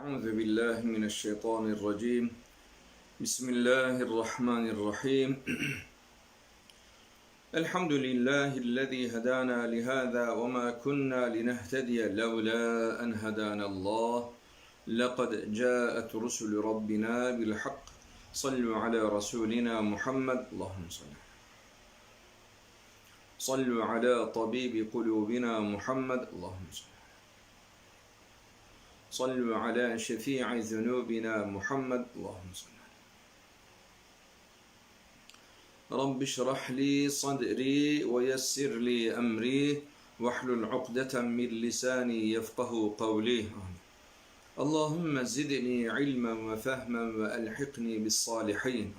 أعوذ بالله من الشيطان الرجيم. بسم الله الرحمن الرحيم. الحمد لله الذي هدانا لهذا وما كنا لنهتدي لولا أن هدانا الله. لقد جاءت رسل ربنا بالحق. صلوا على رسولنا محمد. اللهم صل صلوا على طبيب قلوبنا محمد. اللهم صل صلوا على شفيع ذنوبنا محمد اللهم صل رب اشرح لي صدري ويسر لي أمري واحلل عقدة من لساني يفقه قولي. اللهم زدني علما وفهما وألحقني بالصالحين.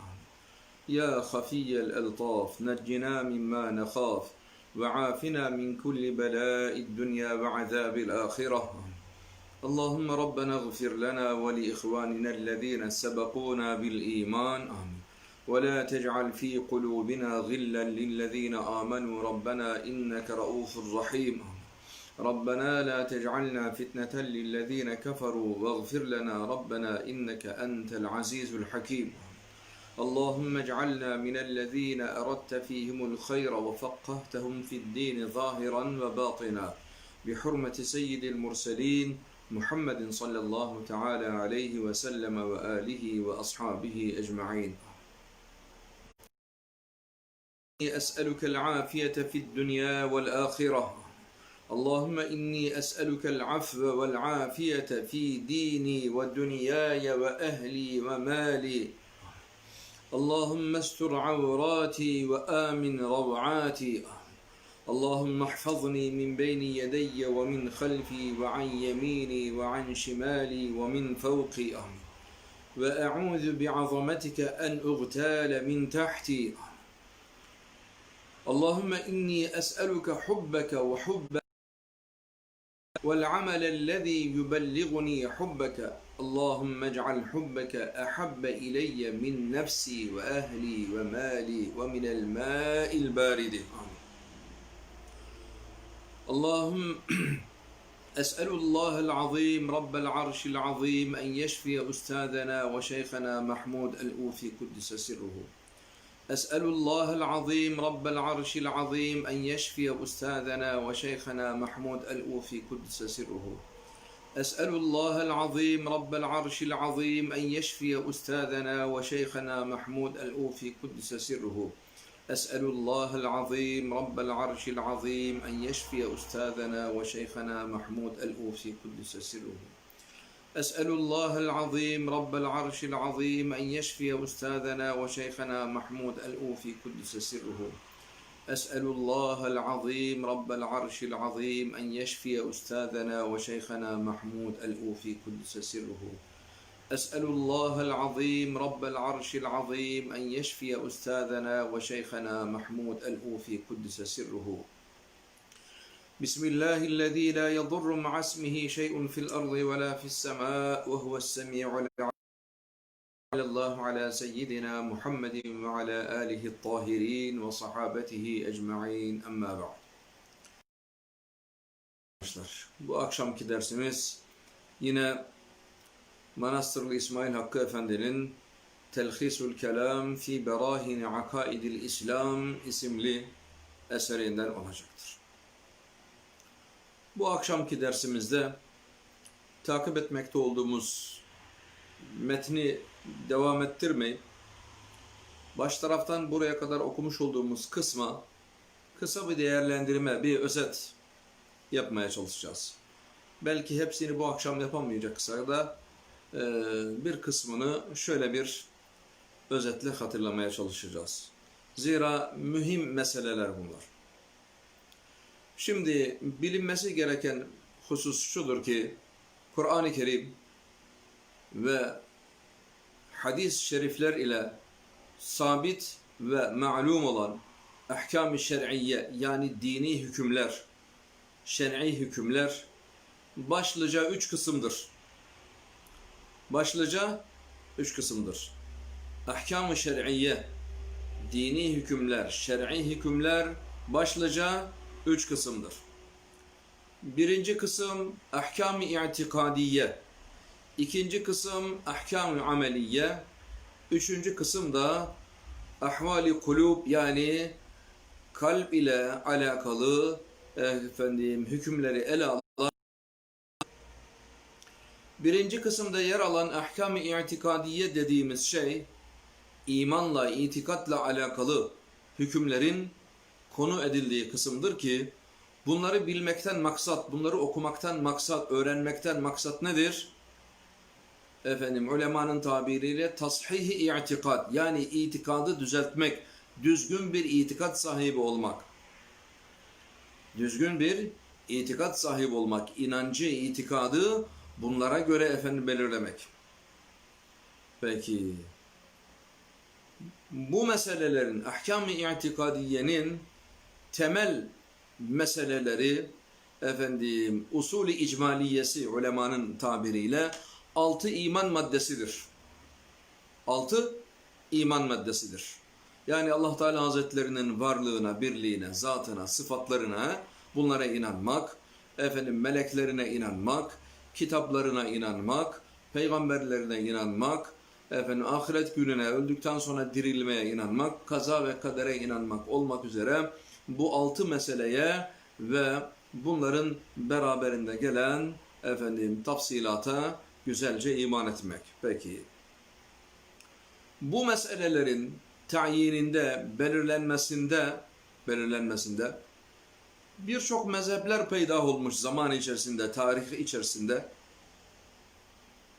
يا خفي الألطاف نجنا مما نخاف وعافنا من كل بلاء الدنيا وعذاب الآخرة. اللهم ربنا اغفر لنا ولإخواننا الذين سبقونا بالإيمان. آمين. ولا تجعل في قلوبنا غلا للذين آمنوا. ربنا إنك رؤوف رحيم. ربنا لا تجعلنا فتنة للذين كفروا. واغفر لنا ربنا إنك أنت العزيز الحكيم. اللهم اجعلنا من الذين أردت فيهم الخير وفقهتهم في الدين ظاهرا وباطنا. بحرمة سيد المرسلين محمد صلى الله تعالى عليه وسلم وآله وأصحابه أجمعين. أسألك العافية في الدنيا والآخرة. اللهم إني أسألك العفو والعافية في ديني ودنياي وأهلي ومالي. اللهم استر عوراتي وآمن روعاتي. اللهم احفظني من بين يدي ومن خلفي وعن يميني وعن شمالي ومن فوقي آمين وأعوذ بعظمتك أن أغتال من تحتي اللهم إني أسألك حبك وحب والعمل الذي يبلغني حبك. اللهم اجعل حبك أحب إلي من نفسي وأهلي ومالي ومن الماء البارد. آمين اللهم أسأل الله العظيم رب العرش العظيم أن يشفي أستاذنا وشيخنا محمود الأوفي قدس سره. أسأل الله العظيم رب العرش العظيم أن يشفي أستاذنا وشيخنا محمود الأوفي قدس سره. أسأل الله العظيم رب العرش العظيم أن يشفي أستاذنا وشيخنا محمود الأوفي قدس سره. أسأل الله العظيم رب العرش العظيم أن يشفي أستاذنا وشيخنا محمود الأوفي قدس سره أسأل الله العظيم رب العرش العظيم أن يشفي أستاذنا وشيخنا محمود الأوفي قدس سره أسأل الله العظيم رب العرش العظيم أن يشفي أستاذنا وشيخنا محمود الأوفي قدس سره أسأل الله العظيم رب العرش العظيم أن يشفي أستاذنا وشيخنا محمود الأوفي قدس سره. بسم الله الذي لا يضر مع اسمه شيء في الأرض ولا في السماء وهو السميع العليم. الله على سيدنا محمد وعلى آله الطاهرين وصحابته أجمعين. أما بعد. Arkadaşlar, bu akşamki dersimiz yine Manastırlı İsmail Hakkı Efendi'nin Telhisul Kelam fi Berahini Akaidil İslam isimli eserinden olacaktır. Bu akşamki dersimizde takip etmekte olduğumuz metni devam ettirmeyip baş taraftan buraya kadar okumuş olduğumuz kısma kısa bir değerlendirme, bir özet yapmaya çalışacağız. Belki hepsini bu akşam yapamayacaksa da e, bir kısmını şöyle bir özetle hatırlamaya çalışacağız. Zira mühim meseleler bunlar. Şimdi bilinmesi gereken husus şudur ki Kur'an-ı Kerim ve hadis-i şerifler ile sabit ve ma'lum olan ahkam-ı şer'iyye yani dini hükümler, şer'i hükümler başlıca üç kısımdır. Başlıca üç kısımdır. Ahkam-ı şer'iyye, dini hükümler, şer'i hükümler başlıca üç kısımdır. Birinci kısım ahkam-ı i'tikadiye, İkinci kısım ahkam-ı ameliye. Üçüncü kısım da ahvali kulub yani kalp ile alakalı efendim hükümleri ele alan Birinci kısımda yer alan ahkam-ı i'tikadiye dediğimiz şey imanla, itikatla alakalı hükümlerin konu edildiği kısımdır ki bunları bilmekten maksat, bunları okumaktan maksat, öğrenmekten maksat nedir? Efendim ulemanın tabiriyle tashihi i'tikad yani itikadı düzeltmek, düzgün bir itikat sahibi olmak. Düzgün bir itikat sahibi olmak, inancı, itikadı bunlara göre efendim belirlemek. Peki bu meselelerin ahkam-ı i'tikadiyenin temel meseleleri efendim usulü icmaliyesi ulemanın tabiriyle altı iman maddesidir. Altı iman maddesidir. Yani Allah Teala Hazretlerinin varlığına, birliğine, zatına, sıfatlarına bunlara inanmak, efendim meleklerine inanmak, kitaplarına inanmak, peygamberlerine inanmak, efendim ahiret gününe, öldükten sonra dirilmeye inanmak, kaza ve kadere inanmak olmak üzere bu altı meseleye ve bunların beraberinde gelen efendim tafsilata güzelce iman etmek. Peki bu meselelerin tayininde, belirlenmesinde, belirlenmesinde birçok mezhepler peydah olmuş zaman içerisinde, tarih içerisinde.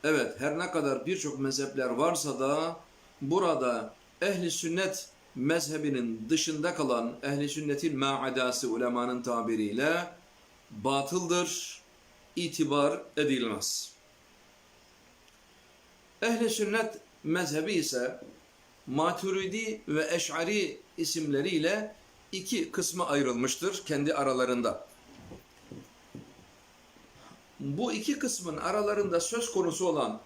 Evet, her ne kadar birçok mezhepler varsa da burada ehli sünnet mezhebinin dışında kalan ehli sünnetin ma'adası ulemanın tabiriyle batıldır, itibar edilmez. Ehli sünnet mezhebi ise Maturidi ve Eş'ari isimleriyle iki kısma ayrılmıştır kendi aralarında. Bu iki kısmın aralarında söz konusu olan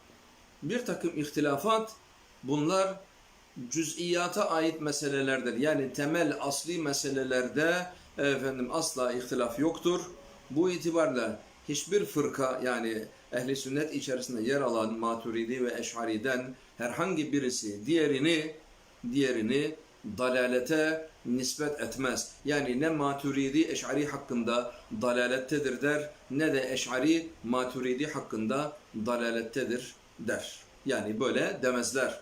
bir takım ihtilafat bunlar cüz'iyata ait meselelerdir. Yani temel asli meselelerde efendim asla ihtilaf yoktur. Bu itibarla hiçbir fırka yani ehli sünnet içerisinde yer alan Maturidi ve Eş'ari'den herhangi birisi diğerini diğerini dalalete nispet etmez. Yani ne Maturidi Eş'ari hakkında dalalettedir der ne de Eş'ari Maturidi hakkında dalalettedir der. Yani böyle demezler.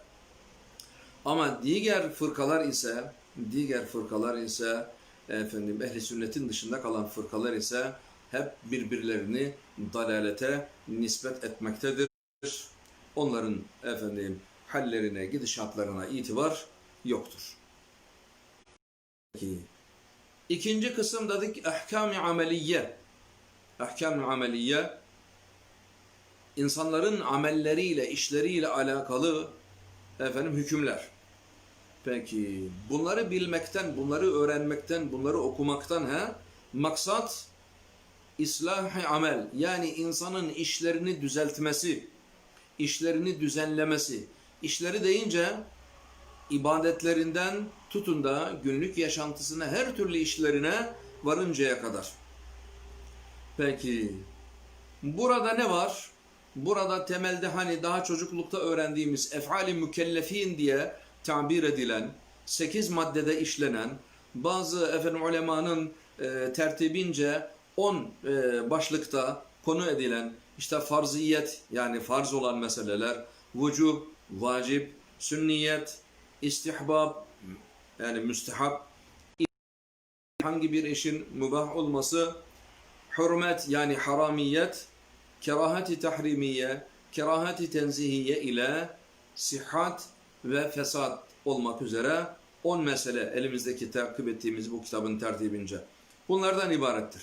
Ama diğer fırkalar ise diğer fırkalar ise efendim ehli sünnetin dışında kalan fırkalar ise hep birbirlerini dalalete nispet etmektedir. Onların efendim hallerine, gidişatlarına itibar yoktur. İkinci kısım dedik ahkam-ı ameliye. Ahkam-ı ameliye insanların amelleriyle, işleriyle alakalı efendim hükümler. Peki bunları bilmekten, bunları öğrenmekten, bunları okumaktan ha maksat islah amel yani insanın işlerini düzeltmesi, işlerini düzenlemesi. İşleri deyince ibadetlerinden tutun da günlük yaşantısına her türlü işlerine varıncaya kadar. Peki burada ne var? Burada temelde hani daha çocuklukta öğrendiğimiz efali mükellefin diye tabir edilen, sekiz maddede işlenen, bazı efendim ulemanın e, tertibince on e, başlıkta konu edilen işte farziyet yani farz olan meseleler, vücub, vacip, sünniyet, istihbab yani müstehap, hangi bir işin mübah olması, hürmet yani haramiyet, kerahati tahrimiye, kerahati tenzihiye ile sihat ve fesat olmak üzere 10 mesele elimizdeki takip ettiğimiz bu kitabın tertibince. Bunlardan ibarettir.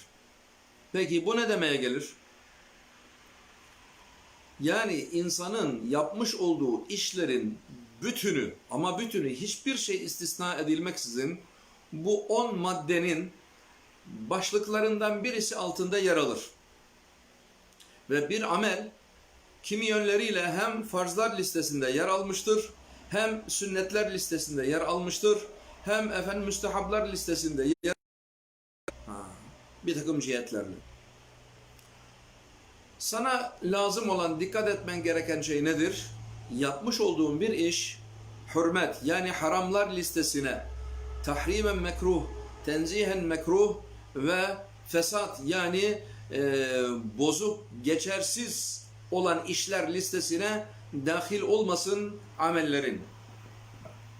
Peki bu ne demeye gelir? Yani insanın yapmış olduğu işlerin bütünü ama bütünü hiçbir şey istisna edilmeksizin bu 10 maddenin başlıklarından birisi altında yer alır. Ve bir amel kimi yönleriyle hem farzlar listesinde yer almıştır, hem sünnetler listesinde yer almıştır, hem efendim müstehablar listesinde yer ha, bir takım cihetlerle. Sana lazım olan dikkat etmen gereken şey nedir? Yapmış olduğun bir iş hürmet yani haramlar listesine tahrimen mekruh, tenzihen mekruh ve fesat yani e, bozuk, geçersiz olan işler listesine dahil olmasın amellerin.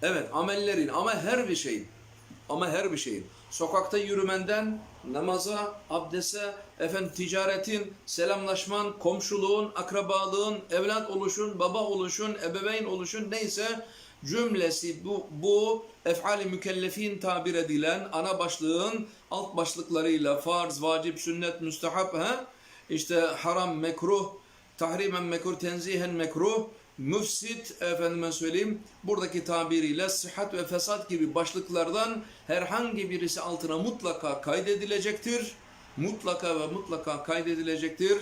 Evet amellerin ama her bir şeyin. Ama her bir şeyin. Sokakta yürümenden namaza, abdese, efendim ticaretin, selamlaşman, komşuluğun, akrabalığın, evlat oluşun, baba oluşun, ebeveyn oluşun neyse cümlesi bu, bu efali mükellefin tabir edilen ana başlığın alt başlıklarıyla farz, vacip, sünnet, müstehap, ha? işte haram, mekruh, tahrimen mekruh, tenzihen mekruh, müfsit, efendime söyleyeyim, buradaki tabiriyle sıhhat ve fesat gibi başlıklardan herhangi birisi altına mutlaka kaydedilecektir. Mutlaka ve mutlaka kaydedilecektir.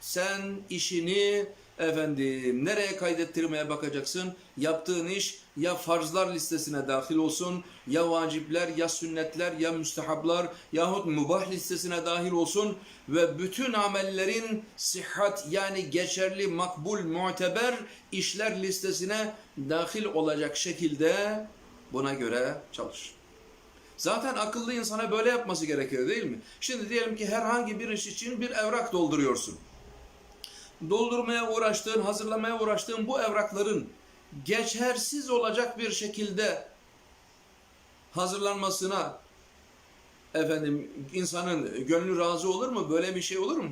Sen işini efendim nereye kaydettirmeye bakacaksın? Yaptığın iş ya farzlar listesine dahil olsun, ya vacipler, ya sünnetler, ya müstehaplar yahut mübah listesine dahil olsun ve bütün amellerin sıhhat yani geçerli, makbul, muteber işler listesine dahil olacak şekilde buna göre çalış. Zaten akıllı insana böyle yapması gerekiyor değil mi? Şimdi diyelim ki herhangi bir iş için bir evrak dolduruyorsun doldurmaya uğraştığın, hazırlamaya uğraştığın bu evrakların geçersiz olacak bir şekilde hazırlanmasına efendim insanın gönlü razı olur mu? Böyle bir şey olur mu?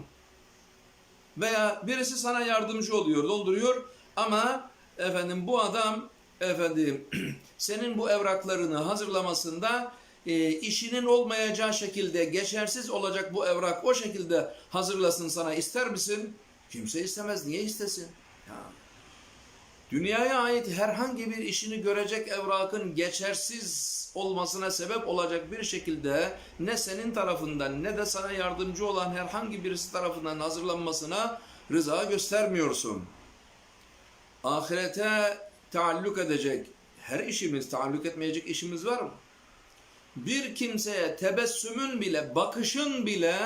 Veya birisi sana yardımcı oluyor, dolduruyor ama efendim bu adam efendim senin bu evraklarını hazırlamasında e, işinin olmayacağı şekilde geçersiz olacak bu evrak o şekilde hazırlasın sana ister misin? Kimse istemez. Niye istesin? Ya. Dünyaya ait herhangi bir işini görecek evrakın geçersiz olmasına sebep olacak bir şekilde ne senin tarafından ne de sana yardımcı olan herhangi birisi tarafından hazırlanmasına rıza göstermiyorsun. Ahirete taalluk edecek her işimiz, taalluk etmeyecek işimiz var mı? Bir kimseye tebessümün bile, bakışın bile,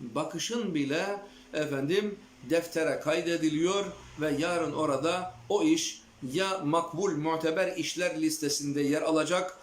bakışın bile efendim deftere kaydediliyor ve yarın orada o iş ya makbul muteber işler listesinde yer alacak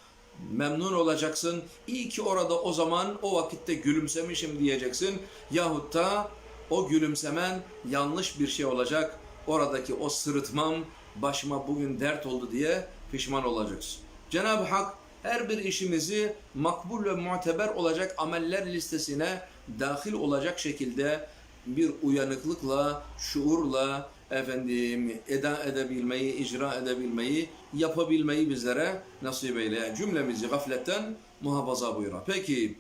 memnun olacaksın. İyi ki orada o zaman o vakitte gülümsemişim diyeceksin. Yahut da o gülümsemen yanlış bir şey olacak. Oradaki o sırıtmam başıma bugün dert oldu diye pişman olacaksın. Cenab-ı Hak her bir işimizi makbul ve muteber olacak ameller listesine dahil olacak şekilde bir uyanıklıkla, şuurla efendim eda edebilmeyi, icra edebilmeyi, yapabilmeyi bizlere nasip eyle. Cümlemizi gafletten muhafaza buyura. Peki,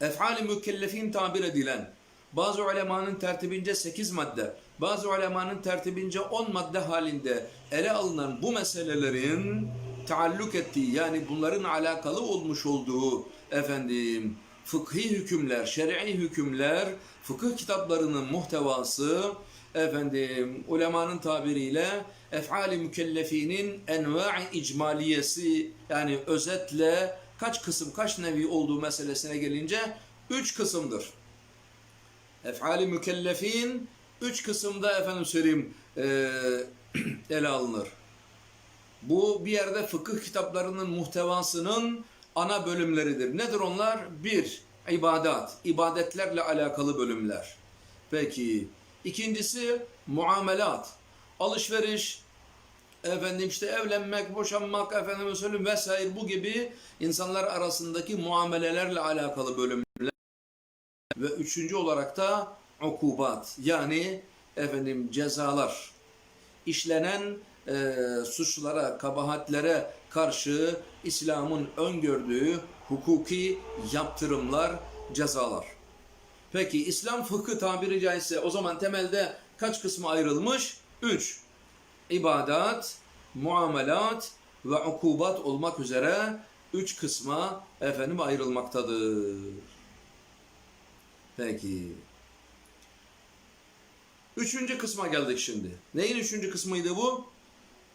efali mükellefin tabir edilen bazı ulemanın tertibince 8 madde, bazı ulemanın tertibince 10 madde halinde ele alınan bu meselelerin taalluk ettiği yani bunların alakalı olmuş olduğu efendim fıkhi hükümler, şer'i hükümler, fıkıh kitaplarının muhtevası, efendim ulemanın tabiriyle efali mükellefinin enva'i icmaliyesi yani özetle kaç kısım kaç nevi olduğu meselesine gelince üç kısımdır. Efali mükellefin üç kısımda efendim söyleyeyim e, ele alınır. Bu bir yerde fıkıh kitaplarının muhtevasının ana bölümleridir. Nedir onlar? Bir, ibadat, ibadetlerle alakalı bölümler. Peki, ikincisi muamelat, alışveriş, efendim işte evlenmek, boşanmak, efendim söyleyeyim vesaire bu gibi insanlar arasındaki muamelelerle alakalı bölümler. Ve üçüncü olarak da ukubat yani efendim cezalar. işlenen e, suçlara, kabahatlere karşı İslam'ın öngördüğü hukuki yaptırımlar, cezalar. Peki İslam fıkı tabiri caizse o zaman temelde kaç kısmı ayrılmış? Üç. İbadat, muamelat ve ukubat olmak üzere üç kısma efendim ayrılmaktadır. Peki. Üçüncü kısma geldik şimdi. Neyin üçüncü kısmıydı bu?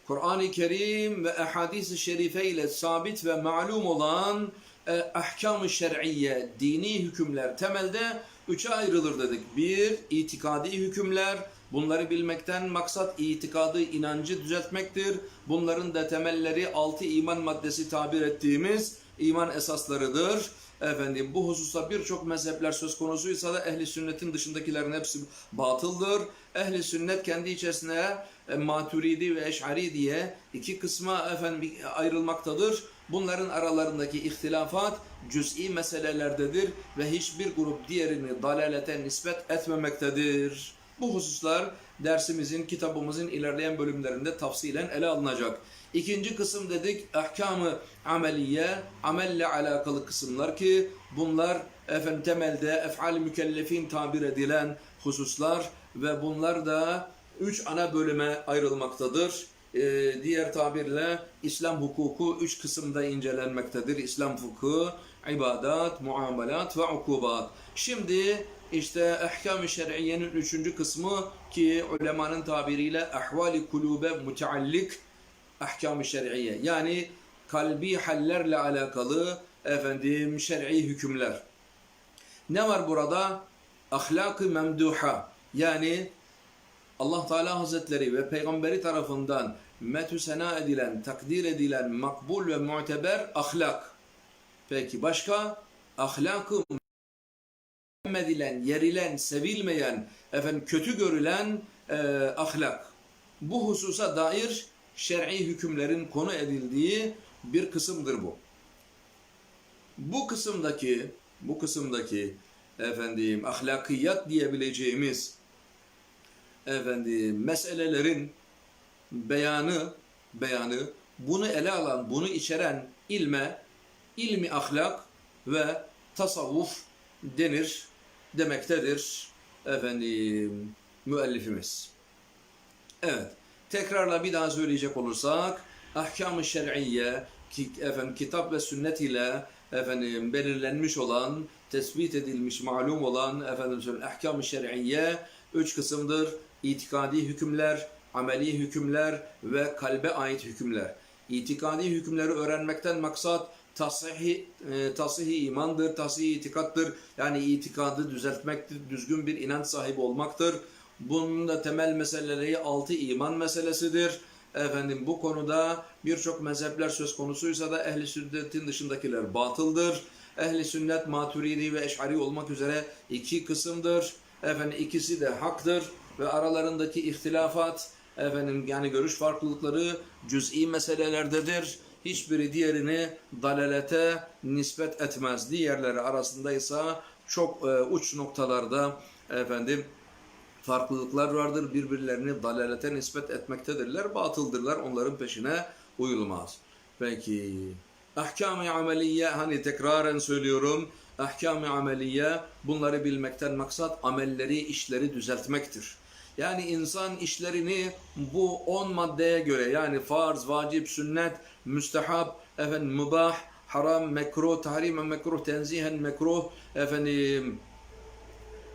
Kur'an-ı Kerim ve ehadis-i şerife ile sabit ve malum olan e, ahkam-ı şer'iyye, dini hükümler temelde üçe ayrılır dedik. Bir, itikadi hükümler. Bunları bilmekten maksat itikadı, inancı düzeltmektir. Bunların da temelleri altı iman maddesi tabir ettiğimiz iman esaslarıdır. Efendim bu hususta birçok mezhepler söz konusuysa da ehli sünnetin dışındakilerin hepsi batıldır. Ehli sünnet kendi içerisine e, maturidi ve eş'ari diye iki kısma efendim ayrılmaktadır. Bunların aralarındaki ihtilafat cüz'i meselelerdedir ve hiçbir grup diğerini dalalete nispet etmemektedir. Bu hususlar dersimizin, kitabımızın ilerleyen bölümlerinde tafsilen ele alınacak. İkinci kısım dedik ahkamı ameliye, amelle alakalı kısımlar ki bunlar efendim temelde ef'al mükellefin tabir edilen hususlar ve bunlar da üç ana bölüme ayrılmaktadır. Ee, diğer tabirle İslam hukuku üç kısımda incelenmektedir. İslam fıkı, ibadat, muamelat ve ukubat. Şimdi işte ahkam-ı şer'iyenin üçüncü kısmı ki ulemanın tabiriyle ahvali kulube müteallik ahkam-ı şer'iye. Yani kalbi hallerle alakalı efendim şer'i hükümler. Ne var burada? Ahlak-ı memduha. Yani Allah Teala Hazretleri ve Peygamberi tarafından metü sena edilen, takdir edilen, makbul ve muteber ahlak. Peki başka? Ahlak-ı edilen, yerilen, sevilmeyen, efendim kötü görülen e, ahlak. Bu hususa dair şer'i hükümlerin konu edildiği bir kısımdır bu. Bu kısımdaki bu kısımdaki efendim ahlakiyat diyebileceğimiz efendim meselelerin beyanı beyanı bunu ele alan, bunu içeren ilme ilmi ahlak ve tasavvuf denir demektedir efendim müellifimiz. Evet. Tekrarla bir daha söyleyecek olursak ahkam-ı şer'iyye ki efendim kitap ve sünnet ile efendim belirlenmiş olan, tespit edilmiş, malum olan efendim ahkam-ı şer'iyye üç kısımdır. İtikadi hükümler, ameli hükümler ve kalbe ait hükümler. İtikadi hükümleri öğrenmekten maksat tasih e, tasih imandır, tasih itikattır. Yani itikadı düzeltmektir, düzgün bir inanç sahibi olmaktır. Bunun da temel meseleleri altı iman meselesidir. Efendim bu konuda birçok mezhepler söz konusuysa da ehli sünnetin dışındakiler batıldır. Ehli sünnet maturidi ve eş'ari olmak üzere iki kısımdır. Efendim ikisi de haktır ve aralarındaki ihtilafat efendim yani görüş farklılıkları cüz'i meselelerdedir. Hiçbiri diğerini dalalete nispet etmez. Diğerleri arasındaysa çok e, uç noktalarda efendim farklılıklar vardır. Birbirlerini dalalete nispet etmektedirler. Batıldırlar. Onların peşine uyulmaz. Peki. Ahkam-ı ameliye hani tekraren söylüyorum. Ahkam-ı ameliye bunları bilmekten maksat amelleri, işleri düzeltmektir. Yani insan işlerini bu on maddeye göre yani farz, vacip, sünnet, müstehab, efendim mübah, haram, mekruh, tahrimen mekruh, tenzihen mekruh, efendim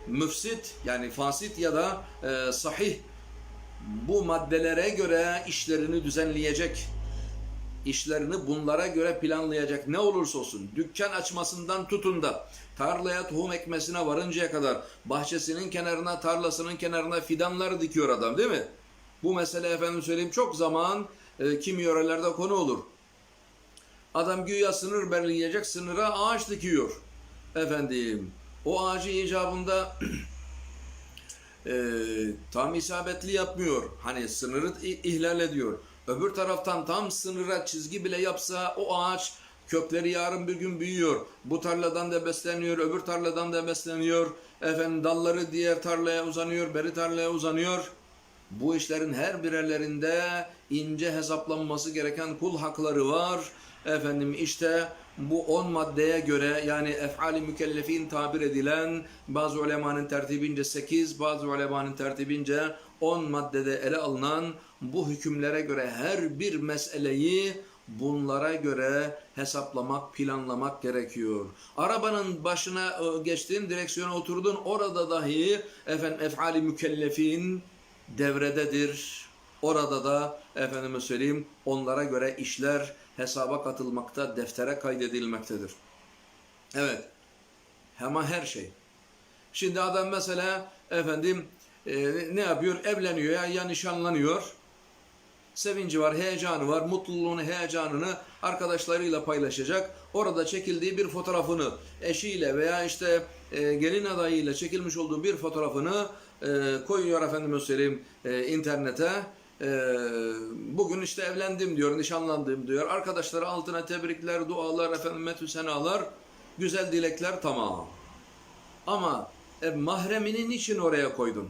müfsit yani fasit ya da e, sahih bu maddelere göre işlerini düzenleyecek. İşlerini bunlara göre planlayacak. Ne olursa olsun dükkan açmasından tutun da tarlaya tohum ekmesine varıncaya kadar bahçesinin kenarına, tarlasının kenarına fidanları dikiyor adam değil mi? Bu mesele efendim söyleyeyim çok zaman e, kimi yörelerde konu olur. Adam güya sınır belirleyecek sınıra ağaç dikiyor. Efendim o ağacı icabında e, tam isabetli yapmıyor. Hani sınırı ihlal ediyor. Öbür taraftan tam sınıra çizgi bile yapsa o ağaç kökleri yarın bir gün büyüyor. Bu tarladan da besleniyor, öbür tarladan da besleniyor. Efendim dalları diğer tarlaya uzanıyor, beri tarlaya uzanıyor. Bu işlerin her birerlerinde ince hesaplanması gereken kul hakları var. Efendim işte bu 10 maddeye göre yani ef'ali mükellefin tabir edilen bazı ulemanın tertibince 8, bazı ulemanın tertibince 10 maddede ele alınan bu hükümlere göre her bir meseleyi bunlara göre hesaplamak, planlamak gerekiyor. Arabanın başına e, geçtin, direksiyona oturdun, orada dahi efendim ef'ali mükellefin devrededir. Orada da efendime söyleyeyim onlara göre işler hesaba katılmakta, deftere kaydedilmektedir. Evet. Ama her şey. Şimdi adam mesela efendim e, ne yapıyor? Evleniyor ya, ya nişanlanıyor. Sevinci var, heyecanı var, mutluluğunu, heyecanını arkadaşlarıyla paylaşacak. Orada çekildiği bir fotoğrafını eşiyle veya işte e, gelin adayıyla çekilmiş olduğu bir fotoğrafını e, koyuyor efendime söyleyeyim e, internete. E, bugün işte evlendim diyor, nişanlandım diyor. Arkadaşları altına tebrikler, dualar, efendim metü senalar, güzel dilekler tamam. Ama e, mahreminin için oraya koydun?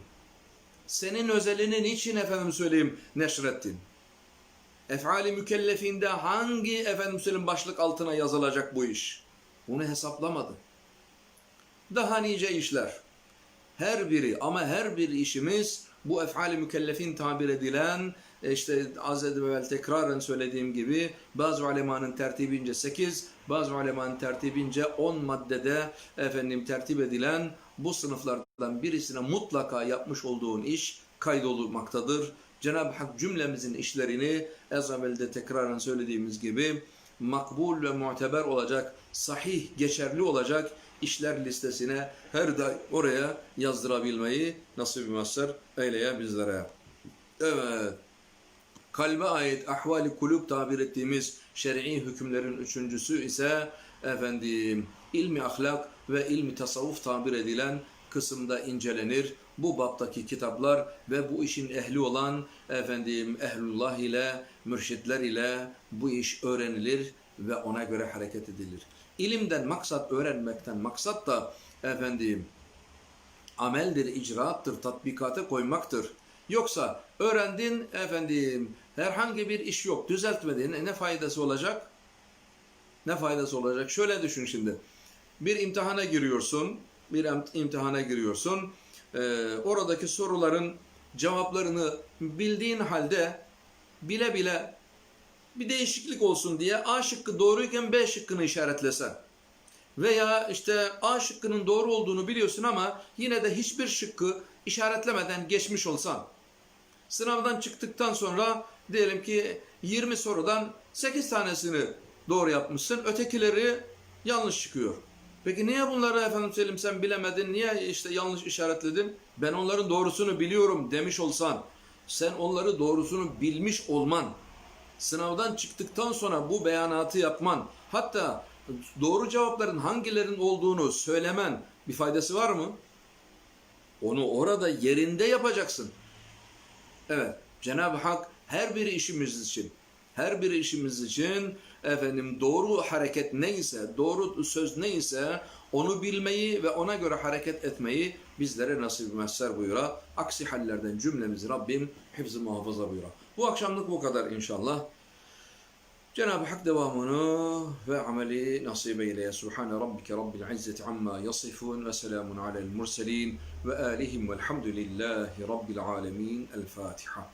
Senin özelinin için efendim söyleyeyim neşrettin? Efali mükellefinde hangi efendim başlık altına yazılacak bu iş? Bunu hesaplamadı. Daha nice işler. Her biri ama her bir işimiz bu efali mükellefin tabir edilen e, işte az evvel tekraren söylediğim gibi bazı ulemanın tertibince 8, bazı ulemanın tertibince 10 maddede efendim tertip edilen bu sınıflardan birisine mutlaka yapmış olduğun iş kaydolmaktadır. Cenab-ı Hak cümlemizin işlerini az evvel de tekraren söylediğimiz gibi makbul ve muteber olacak, sahih, geçerli olacak işler listesine her daim oraya yazdırabilmeyi nasip mazhar eyleye bizlere. Evet. Kalbe ait ahvali kulüp tabir ettiğimiz şer'i hükümlerin üçüncüsü ise efendim ilmi ahlak ve ilmi tasavvuf tabir edilen kısımda incelenir. Bu baptaki kitaplar ve bu işin ehli olan efendim ehlullah ile mürşitler ile bu iş öğrenilir ve ona göre hareket edilir. İlimden maksat öğrenmekten maksat da efendim ameldir, icraattır, tatbikata koymaktır. Yoksa öğrendin efendim herhangi bir iş yok, düzeltmedin ne faydası olacak? Ne faydası olacak? Şöyle düşün şimdi. Bir imtihana giriyorsun, bir im- imtihana giriyorsun. Ee, oradaki soruların cevaplarını bildiğin halde bile bile bir değişiklik olsun diye A şıkkı doğruyken B şıkkını işaretlesen. Veya işte A şıkkının doğru olduğunu biliyorsun ama yine de hiçbir şıkkı işaretlemeden geçmiş olsan. Sınavdan çıktıktan sonra diyelim ki 20 sorudan 8 tanesini doğru yapmışsın. Ötekileri yanlış çıkıyor. Peki niye bunları efendim Selim sen bilemedin? Niye işte yanlış işaretledin? Ben onların doğrusunu biliyorum demiş olsan. Sen onları doğrusunu bilmiş olman. Sınavdan çıktıktan sonra bu beyanatı yapman. Hatta doğru cevapların hangilerin olduğunu söylemen bir faydası var mı? Onu orada yerinde yapacaksın. Evet, Cenab-ı Hak her bir işimiz için, her bir işimiz için efendim doğru hareket neyse, doğru söz neyse onu bilmeyi ve ona göre hareket etmeyi bizlere nasip messer buyura. Aksi hallerden cümlemizi Rabbim hifz muhafaza buyura. Bu akşamlık bu kadar inşallah. Cenab-ı Hak devamını ve ameli nasip eyleye. Subhane rabbike rabbil izzeti amma yasifun ve selamun alel murselin ve alihim velhamdülillahi rabbil alemin. El Fatiha.